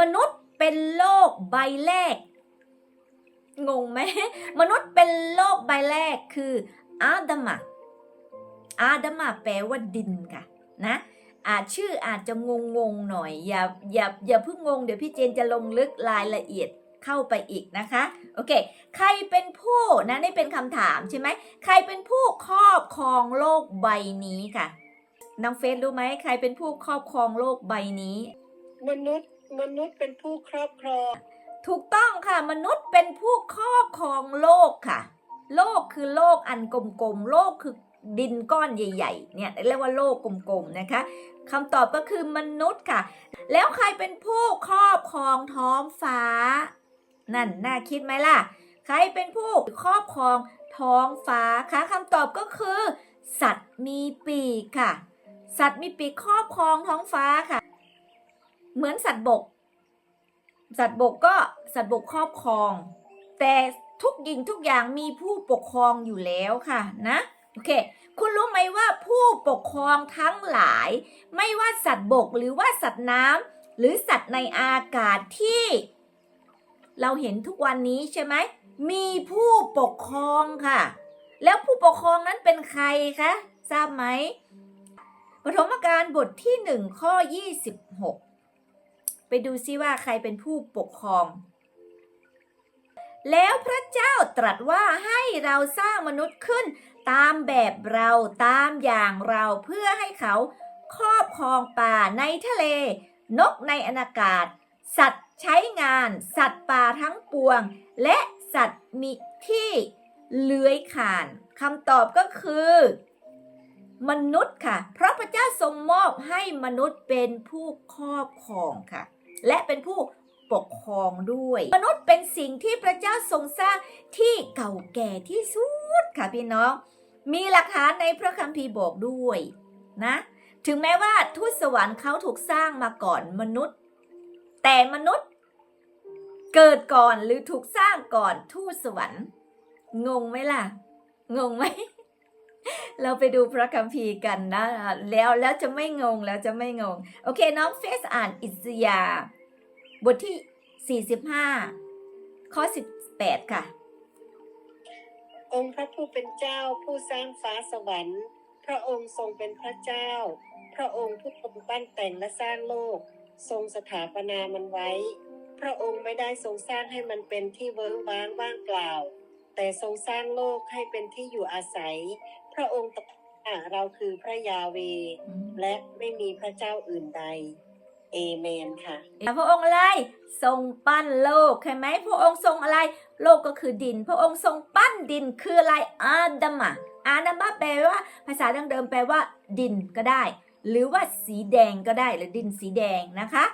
มนุษย์เป็นโลกใบแรก งงไหม มนุษย์เป็นโลกใบแรกคืออาดัมะอาดัมะแปลว่าดินค่ะ นะอาจชื่ออาจจะงงงๆหน่อย อย่าอย่าอย่าเพิ่งงง เดี๋ยวพี่เจนจะลงลึกรายละเอียดเข้าไปอีกนะคะ โอเค ใครเป็นผู้นะนี่เป็นคำถามใช่ไหม ใครเป็นผู้ครอบครองโลกใบนี้ค่ะ น้องเฟซรู้ไหม ใครเป็นผู้ครอบครองโลกใบนี้ มนุษย์ มนุษย์เป็นผู้ครอบครอง ถูกต้องค่ะ มนุษย์เป็นผู้ครอบครองโลกค่ะ โลกคือโลกอันกลมๆ โลกคือดินก้อนใหญ่ๆ เนี่ยเรียกว่าโลกกลมๆ นะคะคำตอบก็คือมนุษย์ค่ะ แล้วใครเป็นผู้ครอบครองท้องฟ้า นั่นน่าคิดไหมล่ะ ใครเป็นผู้ครอบครองท้องฟ้าคะคำตอบก็คือ สัตว์มีปีกค่ะ สัตว์มีปีกครอบครองท้องฟ้าค่ะ เหมือนสัตว์บก สัตว์บกก็สัตว์บกครอบครอง แต่ทุกยิงทุกอย่างมีผู้ปกครองอยู่แล้วค่ะนะโอเค คุณรู้ไหมว่าผู้ปกครองทั้งหลาย ไม่ว่าสัตว์บกหรือว่าสัตว์น้ำหรือสัตว์ในอากาศที่ เราเห็นทุกวันนี้ใช่ไหมมีผู้ปกครองค่ะ แล้วผู้ปกครองนั้นเป็นใครคะทราบไหมปฐมกาลบทที่หนึ่งข้อ 26 ดูซิว่าใครเป็นผู้ปกครอง แล้วพระเจ้าตรัสว่าให้เราสร้างมนุษย์ขึ้น ตามแบบเราตามอย่างเราเพื่อให้เขาครอบครองป่าในทะเล นกในอากาศ สัตว์ใช้งาน สัตว์ป่าทั้งปวง และสัตว์มีที่เลื้อยคลานคำตอบก็คือ มนุษย์ค่ะ เพราะพระเจ้าทรงมอบให้มนุษย์เป็นผู้ครอบครองค่ะ และเป็นผู้ปกครองด้วย มนุษย์เป็นสิ่งที่พระเจ้าทรงสร้างที่เก่าแก่ที่สุดค่ะพี่น้อง มีหลักฐานในพระคัมภีร์บอกด้วยนะ ถึงแม้ว่าทูตสวรรค์เขาถูกสร้างมาก่อนมนุษย์ แต่มนุษย์เกิดก่อนหรือถูกสร้างก่อนทูตสวรรค์ งงไหมล่ะ งงไหม เราไปดูพระคัมภีร์กันนะ แล้วแล้วจะไม่งงแล้วจะไม่งง โอเคน้องเฟสอ่านอิสยา บทที่ 45 ข้อ 18 ค่ะ องค์พระผู้เป็นเจ้าผู้สร้างฟ้าสวรรค์ พระองค์ทรงเป็นพระเจ้า พระองค์ผู้ทรงปั้นแต่งและสร้างโลก ทรงสถาปนามันไว้ พระองค์ไม่ได้ทรงสร้างให้มันเป็นที่เวิ้งว้างว่างเปล่า แต่ทรงสร้างโลกให้เป็นที่อยู่อาศัย พระองค์ตรัสว่าเราคือพระยาเวห์และไม่มีพระเจ้าอื่นใด เอเมนค่ะ พระองค์อะไรทรงปั้นโลกใช่ไหมพระองค์ทรงอะไร โลกก็คือดิน พระองค์ทรงปั้นดินคืออะไรอาดัมะอาดัมะแปลว่า ภาษาดั้งเดิมแปลว่า ดินก็ได้ หรือว่าสีแดงก็ได้หรือดินสีแดงนะคะ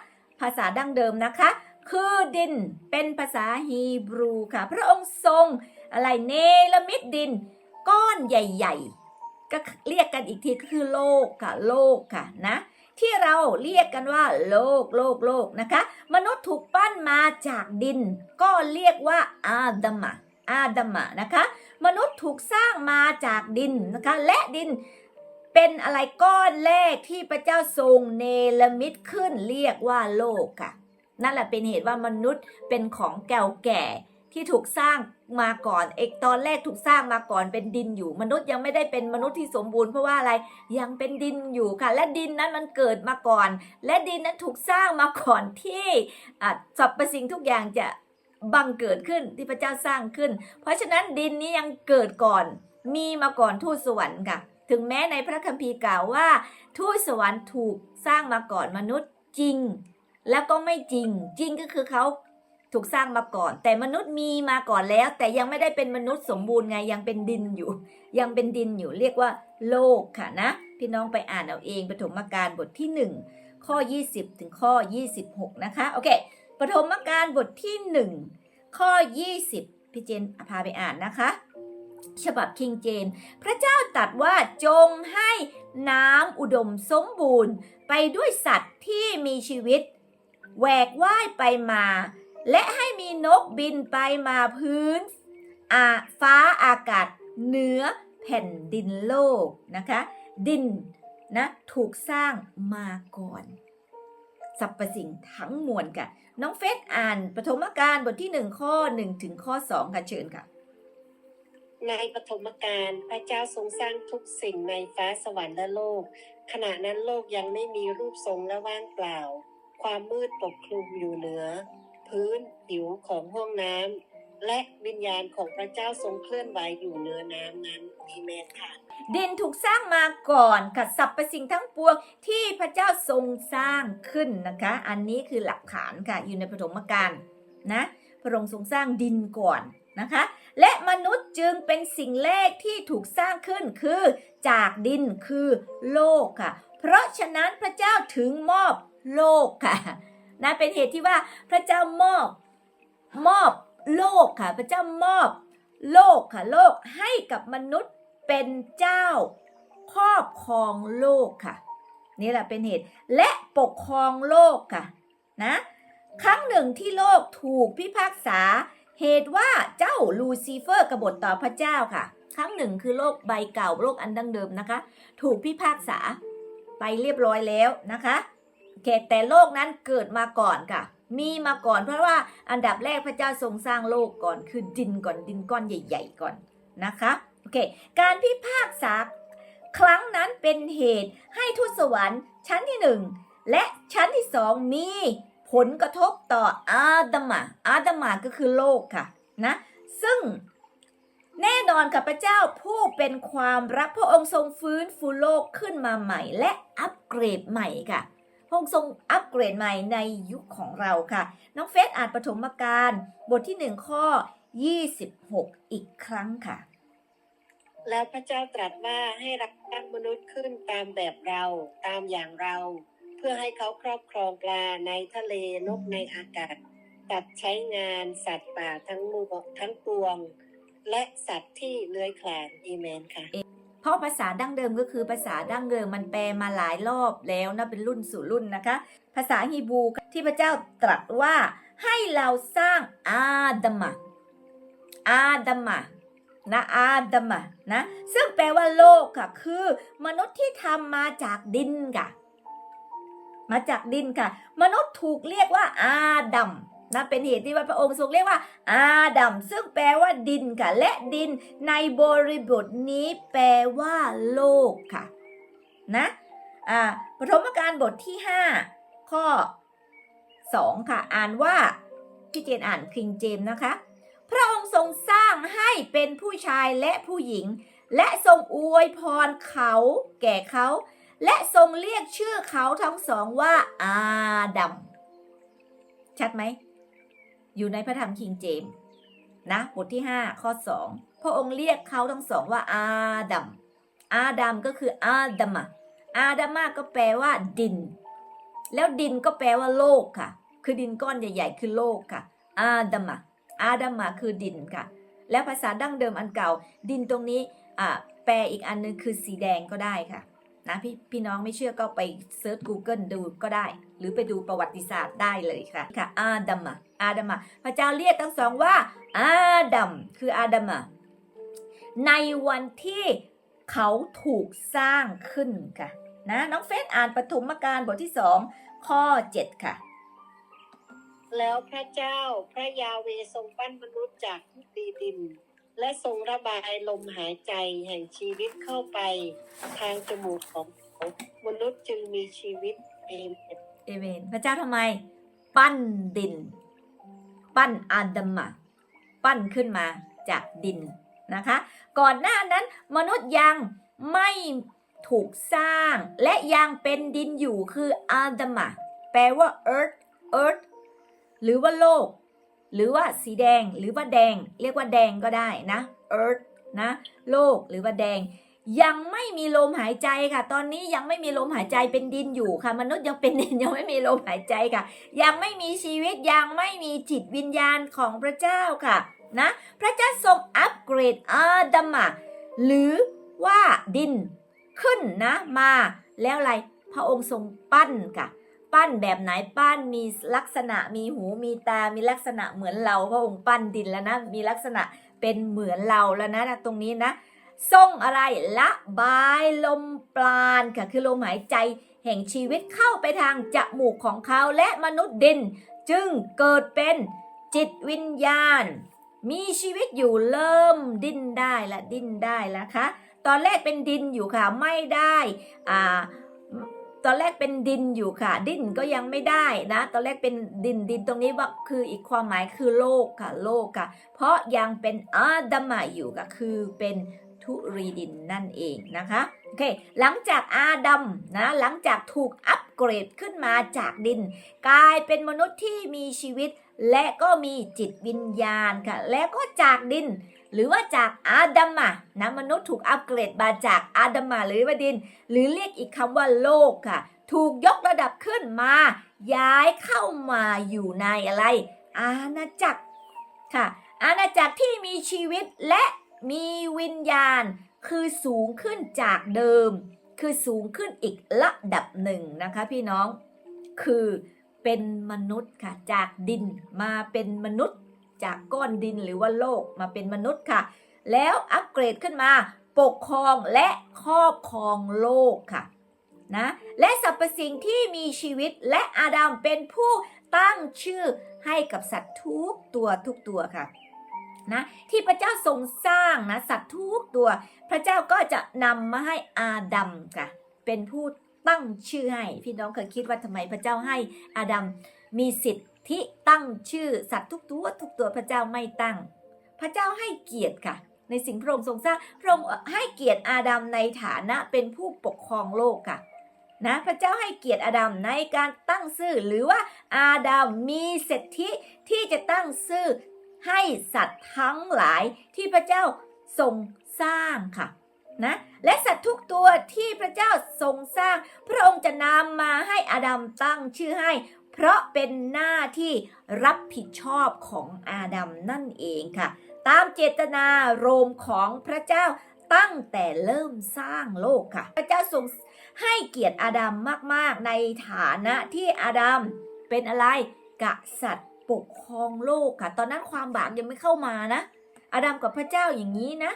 ภาษาดั้งเดิมนะคะ คือดินเป็นภาษาฮีบรูค่ะ พระองค์ทรงอะไรเนรมิตดิน ก้อนใหญ่ๆ ก็เรียกกันอีกทีก็คือโลกค่ะ โลกค่ะนะที่เราเรียกกันว่าโลกโลกโลกนะคะ มนุษย์ถูกปั้นมาจากดิน ก็เรียกว่าอาดัมะอาดัมะนะคะ มนุษย์ถูกสร้างมาจากดินนะคะ และดินเป็นอะไรก้อนแรกที่พระเจ้าทรงเนรมิตขึ้นเรียกว่าโลกค่ะ นั่นแหละเป็นเหตุว่ามนุษย์เป็นของแก่แก่ ที่ถูกสร้างมาก่อนเอกตอนแรกถูกสร้างมาก่อนเป็นดินอยู่ มนุษย์ยังไม่ได้เป็นมนุษย์ที่สมบูรณ์เพราะว่าอะไรยังเป็นดินอยู่ค่ะ และดินนั้นมันเกิดมาก่อน และดินนั้นถูกสร้างมาก่อนที่สรรพสิ่งทุกอย่างจะบังเกิดขึ้นที่พระเจ้าสร้างขึ้น เพราะฉะนั้นดินนี้ยังเกิดก่อน มีมาก่อนทูตสวรรค์ค่ะ ถึงแม้ในพระคัมภีร์กล่าวว่า ทูตสวรรค์ถูกสร้างมาก่อนมนุษย์จริง แล้วก็ไม่จริง จริงก็คือเขา ถูกสร้างมาก่อน แต่มนุษย์มีมาก่อนแล้ว แต่ยังไม่ได้เป็นมนุษย์สมบูรณ์ไงยังเป็นดินอยู่ ยังเป็นดินอยู่เรียกว่าโลกค่ะนะ พี่น้องไปอ่านเอาเองปฐมกาลบทที่ 1 ข้อ 20 ถึงข้อ 26 นะคะโอเคปฐมกาลบทที่ 1 ข้อ 20 พี่เจนพาไปอ่านนะคะ ฉบับคิงเจน พระเจ้าตรัสว่าจงให้น้ำอุดมสมบูรณ์ ไปด้วยสัตว์ที่มีชีวิตแหวกว่ายไปมา และให้มีนกบินไปมาพื้นอาฟ้าอากาศเหนือแผ่นดินโลกนะคะ ดินนะถูกสร้างมาก่อนสรรพสิ่งทั้งมวลค่ะ น้องเฟสอ่านปฐมกาลบทที่ 1 ข้อ 1 ถึงข้อ 2 ค่ะเชิญค่ะ ในปฐมกาลพระเจ้าทรงสร้างทุกสิ่งในฟ้าสวรรค์และโลก ขณะนั้นโลกยังไม่มีรูปทรงและว่างเปล่า ความมืดปกคลุมอยู่เหนือ พื้นผิวของห้องน้ำและวิญญาณของพระเจ้าทรงเคลื่อนไหวอยู่เหนือน้ำนั้นอีเมนค่ะ ดินถูกสร้างมาก่อนค่ะสรรพสิ่งทั้งปวงที่พระเจ้าทรงสร้างขึ้นนะคะ อันนี้คือหลักฐานค่ะอยู่ในปฐมกาลนะพระองค์ทรงสร้างดินก่อนนะคะ และมนุษย์จึงเป็นสิ่งแรกที่ถูกสร้างขึ้นคือจากดินคือโลกค่ะ เพราะฉะนั้นพระเจ้าถึงมอบโลกค่ะ นะเป็นเหตุที่ว่าพระเจ้ามอบมอบโลกค่ะ พระเจ้ามอบโลกค่ะโลกให้กับมนุษย์เป็นเจ้าครอบครองโลกค่ะ นี่แหละเป็นเหตุและปกครองโลกค่ะนะครั้งหนึ่งที่โลกถูกพิพากษา เหตุว่าเจ้าลูซิเฟอร์กบฏต่อพระเจ้าค่ะ ครั้งหนึ่งคือโลกใบเก่าโลกอันดั้งเดิมนะคะ ถูกพิพากษาไปเรียบร้อยแล้วนะคะ เคแต่โลกนั้นเกิดมาก่อนค่ะ มีมาก่อนเพราะว่าอันดับแรกพระเจ้าทรงสร้างโลกก่อนคือดินก่อนดินก้อนใหญ่ ๆ ก่อนนะคะโอเค การพิพากษาครั้งนั้นเป็นเหตุให้ทูตสวรรค์ชั้นที่หนึ่งและชั้นที่สองมีผลกระทบต่ออาดัมมาอาดัมมาก็คือโลกค่ะนะซึ่งแน่นอนค่ะพระเจ้าผู้เป็นความรักพระองค์ทรงฟื้นฟูโลกขึ้นมาใหม่ และอัปเกรดใหม่ค่ะ พระองค์ทรงอัปเกรดใหม่ในยุคของเราค่ะ น้องเฟสอ่านปฐมกาลบทที่ 1 ข้อ 26 อีกครั้งค่ะ แล้วพระเจ้าตรัสว่าให้รักสร้างมนุษย์ขึ้นตามแบบเราตามอย่างเรา เพื่อให้เขาครอบครองปลาในทะเลนกในอากาศตัดใช้งานสัตว์ป่าทั้งมวงทั้งปวง และสัตว์ที่เลื้อยคลานอีเมนค่ะ เพราะภาษาดั้งเดิมก็คือภาษาดั้งเดิมมันแปลมาหลายรอบแล้วนะเป็นรุ่นสู่รุ่นนะคะ ภาษาฮีบรูที่พระเจ้าตรัสว่าให้เราสร้างอาดัมมาอาดัมมานะอาดัมมานะซึ่งแปลว่าโลกค่ะ คือมนุษย์ที่ทำมาจากดินค่ะ มาจากดินค่ะ มนุษย์ถูกเรียกว่าอาดัม นะเป็นเหตุที่ว่าพระองค์ทรงเรียกว่า อาดัมซึ่งแปลว่าดินค่ะ และดินในบริบทนี้แปลว่าโลกค่ะนะอ่าปฐมกาลบทที่ 5 ข้อ 2 ค่ะ อ่านว่าพี่เจนอ่านคิงเจมนะคะ พระองค์ทรงสร้างให้เป็นผู้ชายและผู้หญิง และทรงอวยพรเขาแก่เขา และทรงเรียกชื่อเขาทั้งสองว่าอาดัมชัดไหม อยู่ในพระธรรมคิงเจมส์นะบทที่ 5 ข้อ 2 พระองค์เรียกเขาทั้งสองว่าอาดัม อาดัมก็คืออาดัมะอาดัมะก็แปลว่าดิน แล้วดินก็แปลว่าโลกค่ะ คือดินก้อนใหญ่ ๆ คือโลกค่ะ อาดัมะอาดัมะคือดินค่ะ แล้วภาษาดั้งเดิมอันเก่า ดินตรงนี้แปลอีกอันนึงคือสีแดงก็ได้ค่ะ นะพี่พี่น้องไม่เชื่อก็ไปเซิร์ช Google ดูก็ได้ หรือไปดูประวัติศาสตร์ได้เลยค่ะค่ะ อาดัมอะอาดัมพระเจ้าเรียกทั้งสองว่า อาดัมคืออาดัมอะในวันที่เขาถูกสร้างขึ้นค่ะนะน้องเฟสอ่านปฐมกาลบทที่สองข้อ 7 ค่ะ แล้วพระเจ้าพระยาเวทรงปั้นมนุษย์จากดีดิน และทรงระบายลมหายใจแห่งชีวิตเข้าไป ทางจมูกของเขามนุษย์จึงมีชีวิตเองเอเมนพระเจ้าทำไม ปั้นดิน ปั้นอาดัมมาปั้นขึ้นมาจากดินนะคะ ก่อนหน้านั้นมนุษย์ยังไม่ถูกสร้าง และยังเป็นดินอยู่คืออาดัมมาแปลว่า earth earth หรือว่าโลก หรือว่าสีแดงหรือว่าแดง เรียกว่าแดงก็ได้นะ earth นะโลกหรือว่าแดง ยังไม่มีลมหายใจค่ะ ตอนนี้ยังไม่มีลมหายใจเป็นดินอยู่ค่ะ มนุษย์ยังเป็นดินยังไม่มีลมหายใจค่ะ ยังไม่มีชีวิตยังไม่มีจิตวิญญาณของพระเจ้าค่ะนะพระเจ้าทรงอัปเกรดอาดัมมาหรือว่าดินขึ้นนะมาแล้วอะไรพระองค์ทรงปั้นค่ะ ปั้นแบบไหนปั้นมีลักษณะมีหูมีตา มีลักษณะเหมือนเราพระองค์ปั้นดินแล้วนะ มีลักษณะเป็นเหมือนเราแล้วนะตรงนี้นะทรงอะไรละบายลมปราณค่ะคือลมหายใจแห่งชีวิตเข้าไปทางจมูกของเขาและมนุษย์ดิน จึงเกิดเป็นจิตวิญญาณ มีชีวิตอยู่เริ่มดิ้นได้ละดิ้นได้แล้วคะตอนแรกเป็นดินอยู่ค่ะไม่ได้อ่า ตอนแรกเป็นดินอยู่ค่ะ ดินก็ยังไม่ได้นะ ตอนแรกเป็นดินดินตรงนี้ว่าคืออีกความหมายคือโลกค่ะ โลกค่ะ เพราะยังเป็นอาดัมมาอยู่ก็คือเป็นทุรีดินนั่นเองนะคะโอเคหลังจากอาดัมนะหลังจากถูกอัปเกรดขึ้นมาจากดิน กลายเป็นมนุษย์ที่มีชีวิต และก็มีจิตวิญญาณค่ะ และก็จากดิน หรือว่าจากอาดัมมานะมนุษย์ถูกอัปเกรดมาจากอาดัมมาหรือวดิน หรือเรียกอีกคำว่าโลกค่ะ ถูกยกระดับขึ้นมา ย้ายเข้ามาอยู่ในอะไร อาณาจักรค่ะ อาณาจักรที่มีชีวิตและมีวิญญาณ คือสูงขึ้นจากเดิม คือสูงขึ้นอีกระดับหนึ่งนะคะพี่น้อง คือเป็นมนุษย์ค่ะ จากดินมาเป็นมนุษย์ จากก้อนดินหรือว่าโลกมาเป็นมนุษย์ค่ะ แล้วอัปเกรดขึ้นมา ปกครองและครอบครองโลกค่ะนะและสรรพสิ่งที่มีชีวิตและอาดัมเป็นผู้ตั้งชื่อให้กับสัตว์ทุกตัวทุกตัวค่ะนะที่พระเจ้าทรงสร้างนะสัตว์ทุกตัว พระเจ้าก็จะนำมาให้อาดัมค่ะ เป็นผู้ตั้งชื่อให้ พี่น้องเคยคิดว่าทำไมพระเจ้าให้อาดัมมีสิทธิ ที่ตั้งชื่อสัตว์ทุกตัวทุกตัวพระเจ้าไม่ตั้ง พระเจ้าให้เกียรติค่ะ ในสิ่งพระองค์ทรงสร้างพระองค์ให้เกียรติอาดัมในฐานะเป็นผู้ปกครองโลกค่ะนะพระเจ้าให้เกียรติอาดัมในการตั้งชื่อหรือว่าอาดัมมีสิทธิที่จะตั้งชื่อให้สัตว์ทั้งหลายที่พระเจ้าทรงสร้างค่ะนะและสัตว์ทุกตัวที่พระเจ้าทรงสร้าง พระองค์จะนำมาให้อาดัมตั้งชื่อให้ เพราะเป็นหน้าที่รับผิดชอบของอาดัมนั่นเองค่ะ ตามเจตนารมของพระเจ้าตั้งแต่เริ่มสร้างโลกค่ะ พระเจ้าทรงให้เกียรติอาดัมมาก ๆ ในฐานะที่อาดัมเป็นอะไรกษัตริย์ปกครองโลกค่ะ ตอนนั้นความบาปยังไม่เข้ามานะ อาดัมกับพระเจ้าอย่างนี้นะ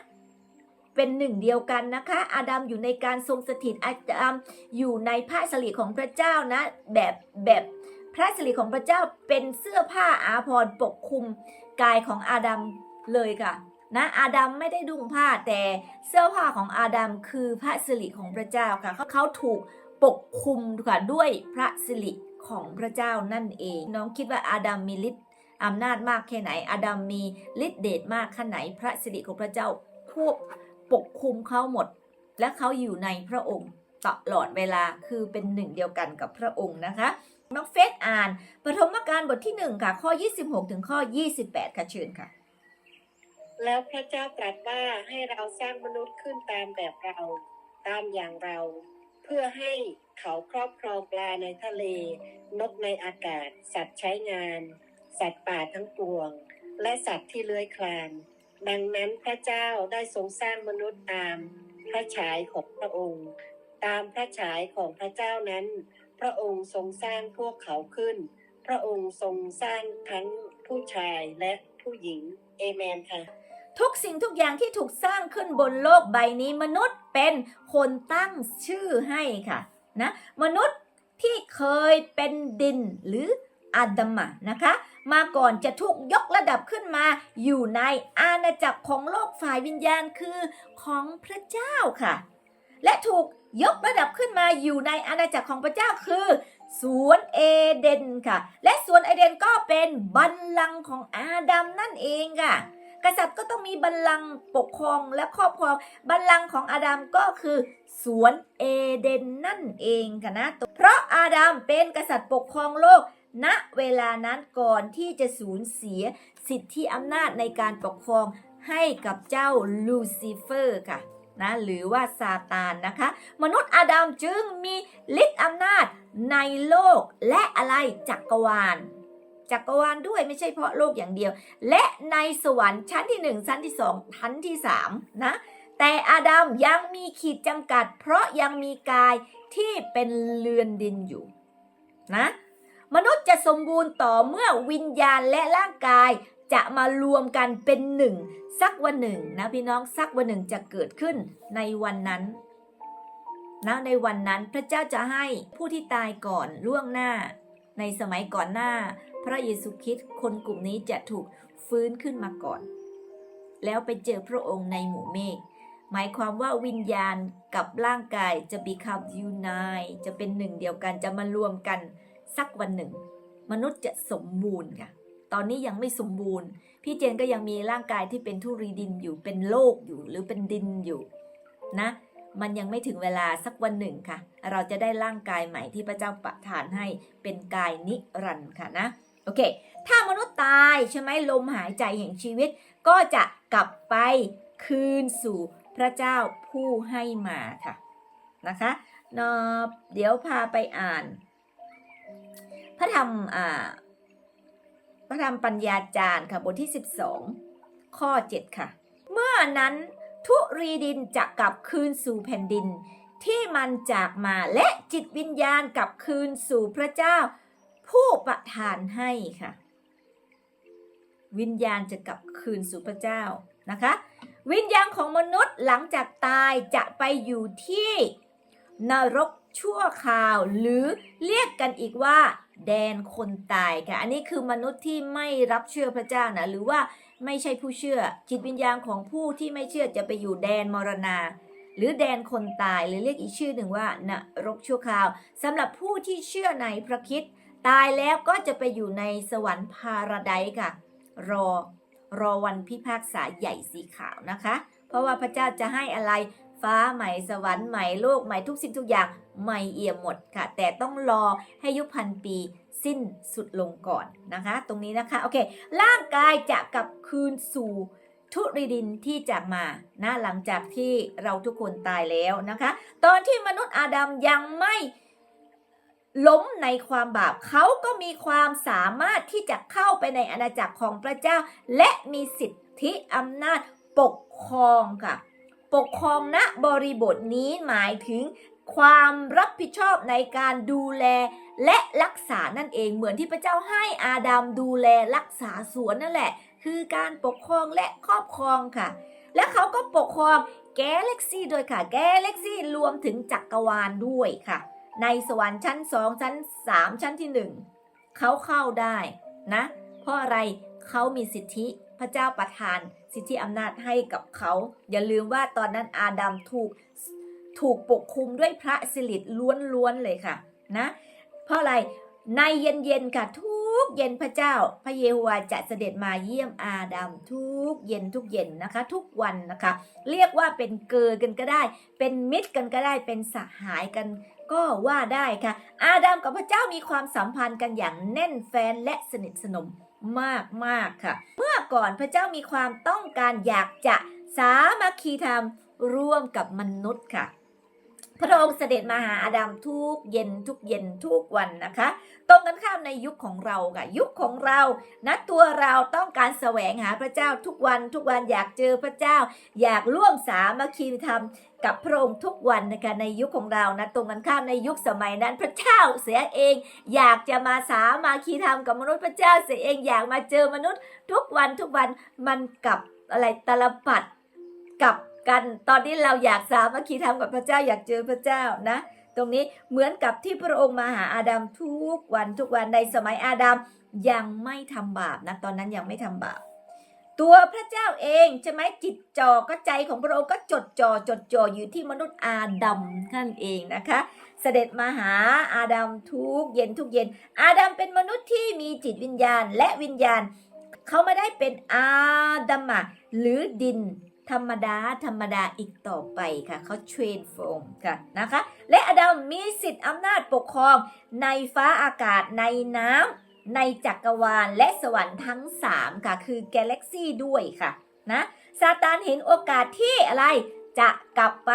เป็นหนึ่งเดียวกันนะคะ อาดัมอยู่ในการทรงสถิตอาดัมอยู่ในพระสิริของพระเจ้านะ แบบแบบ พระสิริของพระเจ้าเป็นเสื้อผ้าอาภรณ์ปกคลุมกายของอาดัมเลยค่ะ นะอาดัมไม่ได้ดุงผ้าแต่เสื้อผ้าของอาดัมคือพระสิริของพระเจ้าค่ะเขาเขาถูกปกคลุมค่ะด้วยพระสิริของพระเจ้านั่นเอง น้องคิดว่าอาดัมมีฤทธิ์อำนาจมากแค่ไหน อาดัมมีฤทธิ์เดชมากแค่ไหน พระสิริของพระเจ้าควบปกคลุมเขาหมด และเขาอยู่ในพระองค์ ตลอดเวลาคือเป็นหนึ่งเดียวกันกับพระองค์นะคะ น้องเฟสอ่านปฐมกาลบทที่ 1 ค่ะ ข้อ 26 ถึงข้อ 28 ค่ะเชิญค่ะ แล้วพระเจ้าตรัสว่าให้เราสร้างมนุษย์ขึ้นตามแบบเรา ตามอย่างเรา เพื่อให้เขาครอบครองปลาในทะเล นกในอากาศ สัตว์ใช้งาน สัตว์ป่าทั้งปวง และสัตว์ที่เลื้อยคลาน ดังนั้นพระเจ้าได้ทรงสร้างมนุษย์ตามพระฉายของพระองค์ ตามพระฉายของพระเจ้านั้น พระองค์ทรงสร้างพวกเขาขึ้น พระองค์ทรงสร้างทั้งผู้ชายและผู้หญิงเอเมนค่ะ ทุกสิ่งทุกอย่างที่ถูกสร้างขึ้นบนโลกใบนี้มนุษย์เป็นคนตั้งชื่อให้ค่ะนะมนุษย์ที่เคยเป็นดินหรืออาดัมมะนะคะ มาก่อนจะถูกยกระดับขึ้นมา อยู่ในอาณาจักรของโลกฝ่ายวิญญาณคือของพระเจ้าค่ะ และถูกยกระดับขึ้นมาอยู่ในอาณาจักรของพระเจ้าคือสวนเอเดนค่ะ และสวนเอเดนก็เป็นบัลลังก์ของอาดัมนั่นเองค่ะ กษัตริย์ก็ต้องมีบัลลังก์ปกครองและครอบครองบัลลังก์ของอาดัมก็คือสวนเอเดนนั่นเองค่ะนะ เพราะอาดัมเป็นกษัตริย์ปกครองโลกณเวลานั้นก่อนที่จะสูญเสียสิทธิอำนาจในการปกครองให้กับเจ้าลูซิเฟอร์ค่ะ นะหรือว่าซาตานนะคะ มนุษย์อาดัมจึงมีฤทธิ์อำนาจในโลกและอะไรจักรวาลจักรวาลด้วยไม่ใช่เพราะโลกอย่างเดียว และในสวรรค์ชั้นที่ 1 ชั้นที่ 2 ชั้นที่3นะแต่อาดัมยังมีขีดจำกัด เพราะยังมีกายที่เป็นเรือนดินอยู่นะมนุษย์จะสมบูรณ์ต่อเมื่อวิญญาณและร่างกาย จะมารวมกันเป็นหนึ่งสักวันหนึ่งนะพี่น้องสักวันหนึ่งจะเกิดขึ้นในวันนั้นนะในวันนั้นพระเจ้าจะให้ผู้ที่ตายก่อนล่วงหน้า ในสมัยก่อนหน้า พระเยซูคริสต์คนกลุ่มนี้จะถูกฟื้นขึ้นมาก่อน แล้วไปเจอพระองค์ในหมู่เมฆหมายความว่าวิญญาณกับร่างกายจะ become unite จะเป็นหนึ่งเดียวกันจะมารวมกันสักวันหนึ่ง มนุษย์จะสมบูรณ์ค่ะ ตอนนี้ยังไม่สมบูรณ์ พี่เจนก็ยังมีร่างกายที่เป็นทุรีดินอยู่เป็นโลกอยู่หรือเป็นดินอยู่นะมันยังไม่ถึงเวลาสักวันหนึ่งค่ะ เราจะได้ร่างกายใหม่ที่พระเจ้าประทานให้เป็นกายนิรันดร์ค่ะนะโอเค ถ้ามนุษย์ตายใช่ไหมลมหายใจแห่งชีวิต ก็จะกลับไปคืนสู่พระเจ้าผู้ให้มาค่ะนะคะเนาะเดี๋ยวพาไปอ่าน พระธรรมอ่า พระธรรมปัญญาจารย์ค่ะบทที่ 12 ข้อ 7 ค่ะ เมื่อนั้นทุรีดินจะกลับคืนสู่แผ่นดิน ที่มันจากมาและจิตวิญญาณกลับคืนสู่พระเจ้า ผู้ประทานให้ค่ะ วิญญาณจะกลับคืนสู่พระเจ้านะคะ วิญญาณของมนุษย์หลังจากตายจะไปอยู่ที่นรกชั่วคราว หรือเรียกกันอีกว่า แดนคนตายค่ะ อันนี้คือมนุษย์ที่ไม่รับเชื่อพระเจ้านะ หรือว่าไม่ใช่ผู้เชื่อ จิตวิญญาณของผู้ที่ไม่เชื่อจะไปอยู่แดนมรณา หรือแดนคนตายหรือเรียกอีกชื่อหนึ่งว่านรกชั่วคราวสำหรับผู้ที่เชื่อในพระคิดตายแล้วก็จะไปอยู่ในสวรรค์พาราไดค่ะ รอรอวันพิพากษาใหญ่สีขาวนะคะ เพราะว่าพระเจ้าจะให้อะไร ฟ้าใหม่สวรรค์ใหม่โลกใหม่ทุกสิ่งทุกอย่างใหม่เอี่ยมหมดค่ะ แต่ต้องรอให้ยุคพันปีสิ้นสุดลงก่อนนะคะ ตรงนี้นะคะโอเค ร่างกายจะกลับคืนสู่ทุริดินที่จากมานะหลังจากที่เราทุกคนตายแล้วนะคะ ตอนที่มนุษย์อาดัมยังไม่ล้มในความบาปเขาก็มีความสามารถที่จะเข้าไปในอาณาจักรของพระเจ้า และมีสิทธิอำนาจปกครองค่ะ ปกครองณบริบทนี้หมายถึงความรับผิดชอบในการดูแลและรักษานั่นเองเหมือนที่พระเจ้าให้อาดัมดูแลรักษาสวนนั่นแหละ คือการปกครองและครอบครองค่ะ และเขาก็ปกครองแกเล็กซี่ด้วยค่ะ แกเล็กซี่รวมถึงจักรวาลด้วยค่ะ ในสวรรค์ชั้น2ชั้น3ชั้นที่1เขาเข้าได้นะ เพราะอะไรเขามีสิทธิพระเจ้าประทาน สิทธิอำนาจให้กับเขา อย่าลืมว่าตอนนั้นอาดัมถูกถูกปกคลุมด้วยพระสิริล้วนๆเลยค่ะนะเพราะอะไรในเย็นๆค่ะทุกเย็นพระเจ้า พระเยโฮวาห์จะเสด็จมาเยี่ยมอาดัมทุกเย็นทุกเย็นนะคะ ทุกวันนะคะ เรียกว่าเป็นเกอกันก็ได้ เป็นมิตรกันก็ได้เป็นสหายกันก็ว่าได้ค่ะ อาดัมกับพระเจ้ามีความสัมพันธ์กันอย่างแน่นแฟ้นและสนิทสนม มากมากค่ะ เมื่อก่อนพระเจ้ามีความต้องการอยากจะสามัคคีธรรมร่วมกับมนุษย์ค่ะ พระองค์เสด็จมาหาอาดัมทุกเย็นทุกเย็นทุกวันนะคะ ตรงกันข้ามในยุคของเราค่ะ ยุคของเรานะตัวเราต้องการแสวงหาพระเจ้าทุกวันทุกวันอยากเจอพระเจ้า อยากร่วมสามัคคีธรรมกับพระองค์ทุกวันนะคะในยุคของเรานะตรงกันข้ามในยุคสมัยนั้นพระเจ้าเสียเอง อยากจะมาสามาคีธรรมกับมนุษย์พระเจ้าเสียเองอยากมาเจอมนุษย์ ทุกวันทุกวันมันกับอะไรตลปัดกับ กัน ตอนนี้เราอยากสามัคคีธรรมกับพระเจ้าอยากเจอพระเจ้านะ ตรงนี้เหมือนกับที่พระองค์มาหาอาดัมทุกวันทุกวันในสมัยอาดัมยังไม่ทำบาปนะตอนนั้นยังไม่ทำบาปตัวพระเจ้าเองใช่ไหมจิตจ่อก็ใจของพระองค์ก็จดจ่อจดจ่ออยู่ที่มนุษย์อาดัมนั่นเองนะคะ เสด็จมาหาอาดัมทุกเย็นทุกเย็น อาดัมเป็นมนุษย์ที่มีจิตวิญญาณและวิญญาณ เขาไม่ได้เป็นอาดัมมะหรือดิน ธรรมดา ธรรมดาอีกต่อไปค่ะเขาเทรนโฟมค่ะนะคะ และอดัมมีสิทธิ์อำนาจปกครอง ในฟ้าอากาศในน้ำในจักรวาลและสวรรค์ทั้ง 3 ค่ะ คือกาแล็กซี่ด้วยค่ะนะซาตานเห็นโอกาสที่อะไรจะกลับไป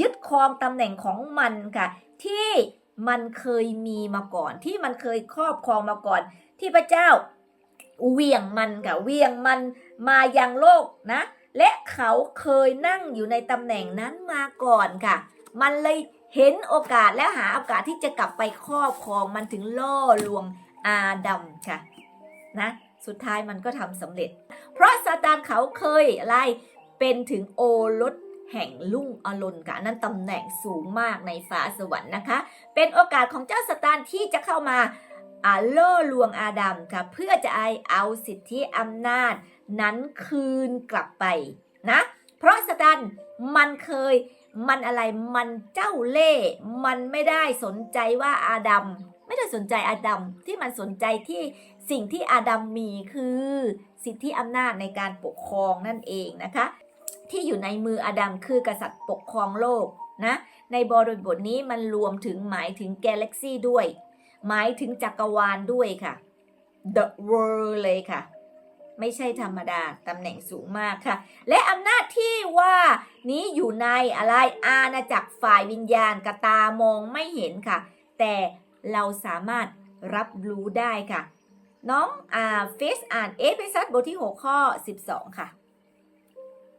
ยึดครองตำแหน่งของมันค่ะ ที่มันเคยมีมาก่อน ที่มันเคยครอบครองมาก่อน ที่พระเจ้าเวียงมันค่ะเวียงมันมายังโลกนะ และเขาเคยนั่งอยู่ในตำแหน่งนั้นมาก่อนค่ะ มันเลยเห็นโอกาสและหาโอกาสที่จะกลับไปครอบครองมันถึงล่อลวงอาดัมค่ะนะสุดท้ายมันก็ทำสำเร็จ เพราะซาตานเขาเคยอะไรเป็นถึงโอรสแห่งลุ่งอรุณค่ะนั้นตำแหน่งสูงมากในฟ้าสวรรค์นะคะ เป็นโอกาสของเจ้าสตานที่จะเข้ามาอาล่อลวงอาดัมค่ะเพื่อจะไอเอาสิทธิอำนาจ นั้นคืนกลับไปนะ เพราะสตันมันเคยมันอะไรมันเจ้าเล่ห์มันไม่ได้สนใจว่าอาดัมไม่ได้สนใจอาดัมที่มันสนใจที่สิ่งที่อาดัมมีคือสิทธิอำนาจในการปกครองนั่นเองนะคะ ที่อยู่ในมืออาดัมคือกษัตริย์ปกครองโลกนะในบริบทนี้มันรวมถึงหมายถึงกาแล็กซี่ด้วย หมายถึงจักรวาลด้วยค่ะ The World เลยค่ะ ไม่ใช่ธรรมดาตำแหน่งสูงมากค่ะ และอำนาจที่ว่านี้อยู่ในอะไรอาณาจักรฝ่ายวิญญาณกระตามองไม่เห็นค่ะ แต่เราสามารถรับรู้ได้ค่ะ น้องอ่าเฟสอ่านเอเฟซัสบทที่ 6 ข้อ 12 ค่ะ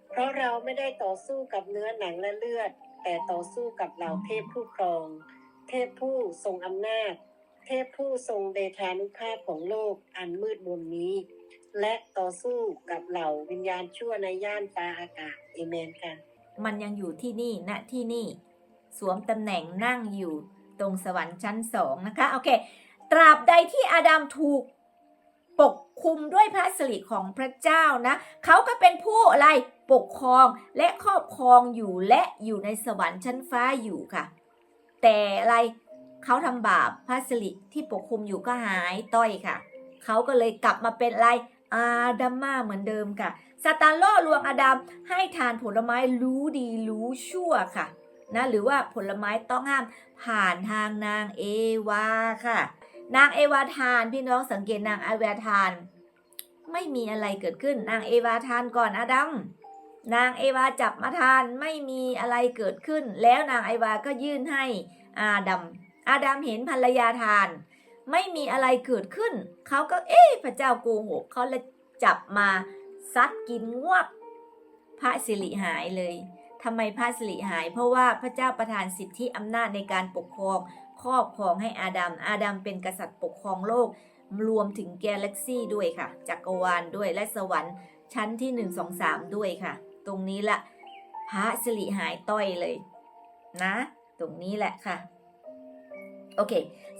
เพราะเราไม่ได้ต่อสู้กับเนื้อหนังและเลือด แต่ต่อสู้กับเหล่าเทพผู้ครอง เทพผู้ทรงอำนาจ เทพผู้ทรงเดชานุภาพของโลกอันมืดมนนี้ และต่อสู้กับเหล่าวิญญาณชั่วในย่านฟ้าอากาศเอเมนค่ะ มันยังอยู่ที่นี่ณที่นี่ สวมตำแหน่งนั่งอยู่ตรงสวรรค์ชั้นสองนะคะ โอเค ตราบใดที่อาดัมถูกปกคุมด้วยพระสิริของพระเจ้านะ เขาก็เป็นผู้อะไรปกครองและครอบครองอยู่และอยู่ในสวรรค์ชั้นฟ้าอยู่ค่ะ แต่อะไรเขาทำบาปพระสิริที่ปกคุมอยู่ก็หายต้อยค่ะ เขาก็เลยกลับมาเป็นอะไร อาดัมมาเหมือนเดิมค่ะซาตานล่อลวงอาดัมให้ทานผลไม้รู้ดีรู้ชั่วค่ะนะหรือว่าผลไม้ต้องห้ามผ่านทางนางเอวาค่ะ นางเอวาทานพี่น้องสังเกตนางเอวาทาน ไม่มีอะไรเกิดขึ้น นางเอวาทานก่อนอาดัมนางเอวาจับมาทานไม่มีอะไรเกิดขึ้น แล้วนางเอวาก็ยื่นให้อาดัมอาดัมเห็นภรรยาทาน ไม่มีอะไรเกิดขึ้น เขาก็เอ๊ะพระเจ้าโกหกเขาเลยจับมาซัดกินงวกพระสิริหายเลยทำไมพระสิริหาย เพราะว่าพระเจ้าประทานสิทธิอำนาจในการปกครองครอบครองให้อาดัม อาดัมเป็นกษัตริย์ปกครองโลก รวมถึงกาแล็กซี่ด้วยค่ะ จักรวาลด้วยและสวรรค์ชั้นที่ 1 2 3 ด้วยค่ะ ตรงนี้ละพระสิริหายต้อยเลย นะ ตรงนี้แหละค่ะ โอเค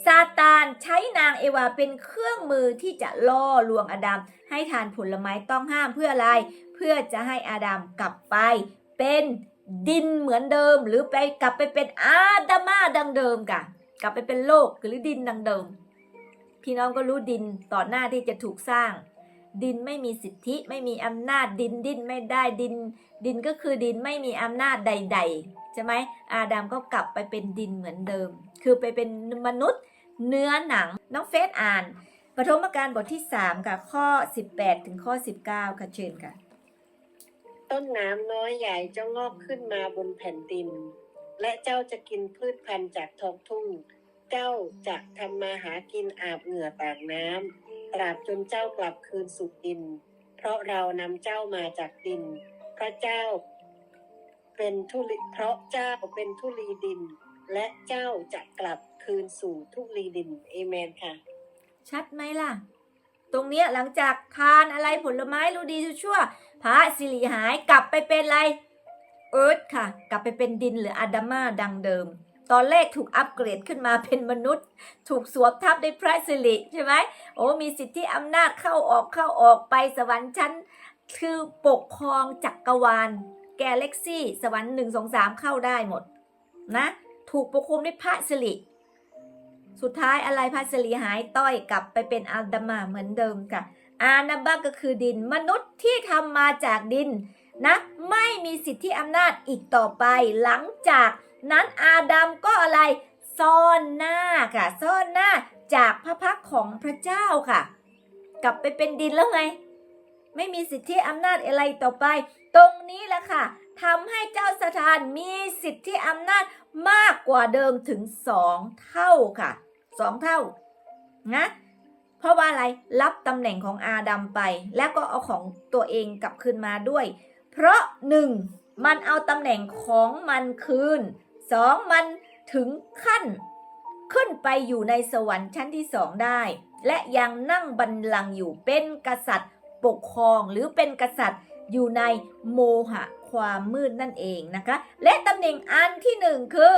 ซาตานใช้นางเอวาเป็นเครื่องมือที่จะล่อลวงอาดัมให้ทานผลไม้ต้องห้ามเพื่ออะไร เพื่อจะให้อาดัมกลับไปเป็นดินเหมือนเดิม หรือไปกลับไปเป็นอาดามาดังเดิมค่ะกลับไปเป็นโลกหรือดินดังเดิม พี่น้องก็รู้ดินต่อหน้าที่จะถูกสร้าง ดินไม่มีสิทธิไม่มีอำนาจดินดิ้นไม่ได้ดิน ดินก็คือดินไม่มีอำนาจใด ๆ ใช่ไหมอาดัมก็กลับไปเป็นดินเหมือนเดิม คือไปเป็นมนุษย์เนื้อหนังน้องเฟสอ่านปฐมกาลบทที่ 3 ค่ะ ข้อ 18 ถึงข้อ 19 ค่ะเชิญค่ะ ต้นน้ำน้อยใหญ่จะงอกขึ้นมาบนแผ่นดิน และเจ้าจะกินพืชพันธุ์จากท้องทุ่ง เจ้าจะทำมาหากินอาบเหงื่อตากน้ำตราบจนเจ้ากลับคืนสู่ดิน เพราะเรานำเจ้ามาจากดิน พระเจ้า เป็นทุลีเพราะเจ้าเป็นทุลีดิน และเจ้าจะกลับคืนสู่ทุลีดินเอเมนค่ะ ชัดไหมล่ะ ตรงเนี้ยหลังจากทานอะไรผลไม้รู้ดีชั่วพระสิริหายกลับไปเป็นอะไรเอิร์ธค่ะ กลับไปเป็นดินหรืออาดัมมาดังเดิม ตอนแรกถูกอัปเกรดขึ้นมาเป็นมนุษย์ ถูกสวมทับด้วยพระสิริใช่ไหมโอ้มีสิทธิอำนาจเข้าออกเข้าออกไปสวรรค์ชั้น คือปกครองจักกรวาล แกเล็กซี่ สวรรค์หนึ่งสองสามเข้าได้หมด นะ ถูกปกคลุมด้วยพระสิริสุดท้ายอะไรพระสิริหายต้อยกลับไปเป็นอาดามาเหมือนเดิมค่ะ อานาบาก็คือดิน มนุษย์ที่ทำมาจากดินนะไม่มีสิทธิอำนาจอีกต่อไป หลังจากนั้นอาดัมก็อะไรซ่อนหน้าค่ะ ซ่อนหน้าจากพระพักของพระเจ้าค่ะ กลับไปเป็นดินแล้วไง ไม่มีสิทธิอำนาจอะไรต่อไป ตรงนี้แหละค่ะ ทำให้เจ้าสถานมีสิทธิอำนาจมากกว่าเดิมถึงสองเท่าค่ะสองเท่านะเพราะว่าอะไรรับตำแหน่งของอาดัมไป แล้วก็เอาของตัวเองกลับคืนมาด้วย เพราะหนึ่งมันเอาตำแหน่งของมันคืนสองมันถึงขั้น ขึ้นไปอยู่ในสวรรค์ชั้นที่สองได้ และยังนั่งบัลลังก์อยู่เป็นกษัตริย์ปกครองหรือเป็นกษัตริย์อยู่ในโมหะ ความมืดนั่นเองนะคะ และตำแหน่งอันที่หนึ่งคือ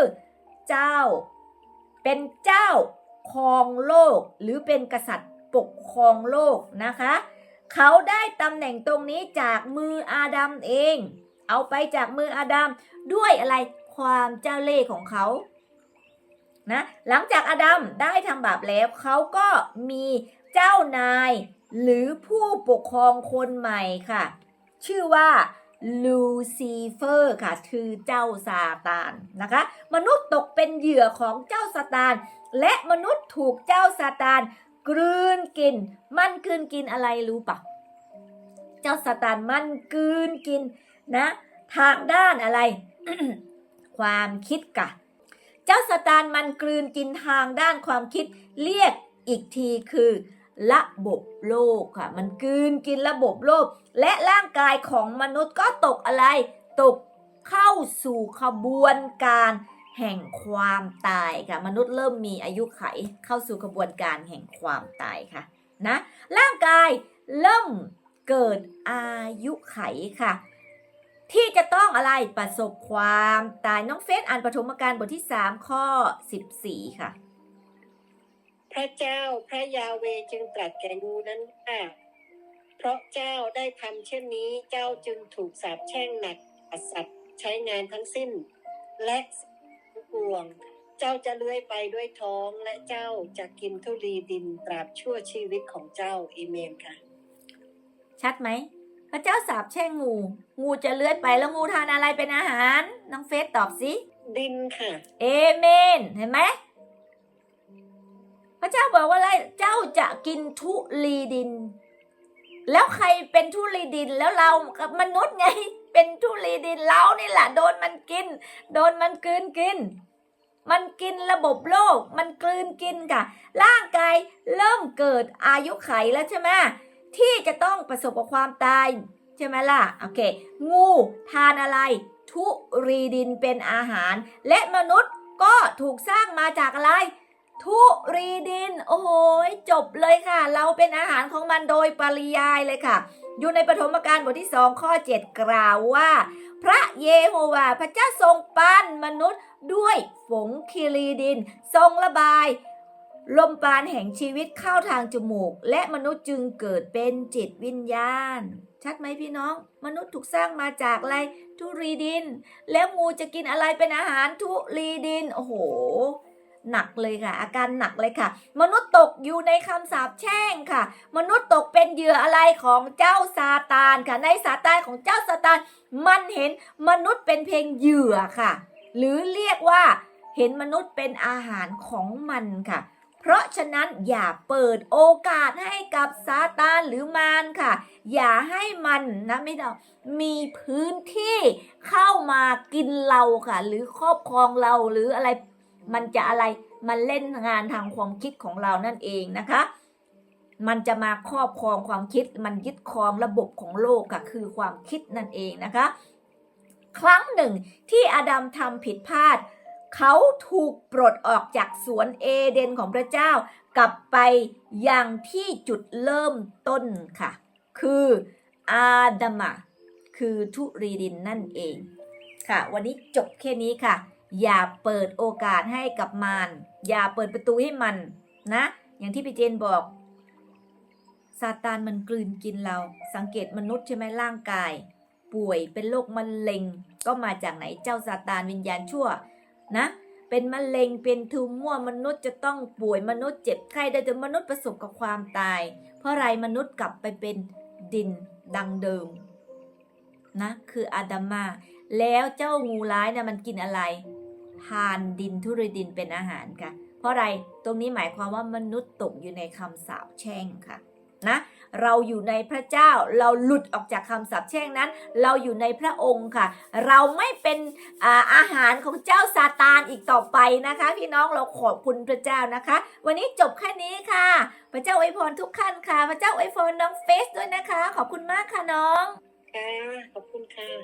เจ้า เป็นเจ้าครองโลก หรือเป็นกษัตริย์ปกครองโลกนะคะ เขาได้ตำแหน่งตรงนี้จากมืออาดัมเอง เอาไปจากมืออาดัมด้วยอะไรความเจ้าเล่ห์ของเขานะหลังจากอาดัมได้ทำบาปแล้วเขาก็มีเจ้านายหรือผู้ปกครองคนใหม่ค่ะ ชื่อว่า ลูซิเฟอร์ค่ะ คือเจ้าซาตานนะคะ มนุษย์ตกเป็นเหยื่อของเจ้าซาตาน และมนุษย์ถูกเจ้าซาตานกลืนกิน มันกลืนกินอะไรรู้ปะเจ้าซาตานมันกลืนกินนะ ทางด้านอะไร ความคิดกะเจ้าสตานมันกลืนกินทางด้านความคิดเรียกอีกทีคือ ระบบโลกค่ะ มันกืนกินระบบโลก และร่างกายของมนุษย์ก็ตกอะไร ตกเข้าสู่ขบวนการแห่งความตายค่ะ มนุษย์เริ่มมีอายุไขเข้าสู่ขบวนการแห่งความตายค่ะนะร่างกายเริ่มเกิดอายุไขค่ะ ที่จะต้องอะไรประสบความตายน้องเฟสอ่านปฐมกาลบทที่ 3 ข้อ 14 ค่ะ พระเจ้าพระยาเวจึงตรัสแก่งูนั้นว่าเพราะเจ้าได้ทำเช่นนี้เจ้าจึงถูกสาปแช่งหนักอัสัตว์ใช้งานทั้งสิ้น และทั้งปวง เจ้าจะเลื้อยไปด้วยท้องและเจ้าจะกินทุลีดินตราบชั่วชีวิตของเจ้าเอเมนค่ะ ชัดไหมพระเจ้าสาบแช่งงู งูจะเลื้อยไปแล้วงูทานอะไรเป็นอาหาร น้องเฟสตอบสิดินค่ะ เอเมน เห็นไหม พระเจ้าบอกว่าอะไร เจ้าจะกินทุลีดิน แล้วใครเป็นทุลีดินแล้วเรากับมนุษย์ไง เป็นทุลีดินเรานี่แหละโดนมันกิน โดนมันกลืนกิน มันกินระบบโลก มันกลืนกินค่ะ ร่างกายเริ่มเกิดอายุไขแล้วใช่ไหมที่จะต้องประสบกับความตายใช่ไหมล่ะ โอเค งูทานอะไร ทุรีดินเป็นอาหาร และมนุษย์ก็ถูกสร้างมาจากอะไร ทุรีดิน โอ้โหจบเลยค่ะ เราเป็นอาหารของมันโดยปริยายเลยค่ะ อยู่ในปฐมกาลบทที่2ข้อ 7 กล่าวว่า พระเยโฮวาห์พระเจ้าทรงปั้นมนุษย์ด้วยฝงคีรีดิน ทรงระบายลมปราณแห่งชีวิตเข้าทางจมูก และมนุษย์จึงเกิดเป็นจิตวิญญาณ ชัดไหมพี่น้อง มนุษย์ถูกสร้างมาจากอะไรทุรีดิน แล้วงูจะกินอะไรเป็นอาหารทุรีดิน โอ้โห หนักเลยค่ะ อาการหนักเลยค่ะ มนุษย์ตกอยู่ในคำสาปแช่งค่ะ มนุษย์ตกเป็นเหยื่ออะไรของเจ้าซาตานค่ะ ในซาตานของเจ้าซาตานมันเห็นมนุษย์เป็นเพียงเหยื่อค่ะ หรือเรียกว่าเห็นมนุษย์เป็นอาหารของมันค่ะ เพราะฉะนั้นอย่าเปิดโอกาสให้กับซาตานหรือมารค่ะ อย่าให้มันนะไม่ได้มีพื้นที่เข้ามากินเราค่ะ หรือครอบครองเราหรืออะไร มันจะอะไรมันเล่นงานทางความคิดของเรานั่นเองนะคะ มันจะมาครอบครองความคิด มันยึดครองระบบของโลกค่ะคือความคิดนั่นเองนะคะ ครั้งหนึ่งที่อาดัมทำผิดพลาด เขาถูกปลดออกจากสวนเอเดนของพระเจ้า กลับไปยังที่จุดเริ่มต้นค่ะ คืออาดามะคือทุรีดินนั่นเองค่ะ วันนี้จบแค่นี้ค่ะ อย่าเปิดโอกาสให้กับมารอย่าเปิดประตูให้มันนะ อย่างที่พี่เจนบอกซาตานมันกลืนกินเรา สังเกตมนุษย์ใช่ไหมร่างกาย ป่วยเป็นโรคมะเร็ง ก็มาจากไหนเจ้าซาตานวิญญาณชั่วนะเป็นมะเร็งเป็นทูมั่วมนุษย์จะต้องป่วยมนุษย์เจ็บไข้ได้จนมนุษย์ประสบกับความตาย เพราะอะไรมนุษย์กลับไปเป็นดินดังเดิมนะคืออาดัมมา แล้วเจ้างูร้ายนะ่ะมันกินอะไร ทานดินทุรดินเป็นอาหารค่ะ เพราะอะไรตรงนี้หมายความว่ามนุษย์ตกอยู่ในคำสาปแช่งค่ะนะเราอยู่ในพระเจ้าเราหลุดออกจากคำสาปแช่งนั้น เราอยู่ในพระองค์ค่ะ เราไม่เป็นอาอาหารของเจ้าซาตานอีกต่อไปนะคะ พี่น้องเราขอบคุณพระเจ้านะคะ วันนี้จบแค่นี้ค่ะ พระเจ้าอวยพรทุกท่านค่ะ พระเจ้าอวยพรน้องเฟสด้วยนะคะ ขอบคุณมากค่ะน้องค่ะขอบคุณค่ะ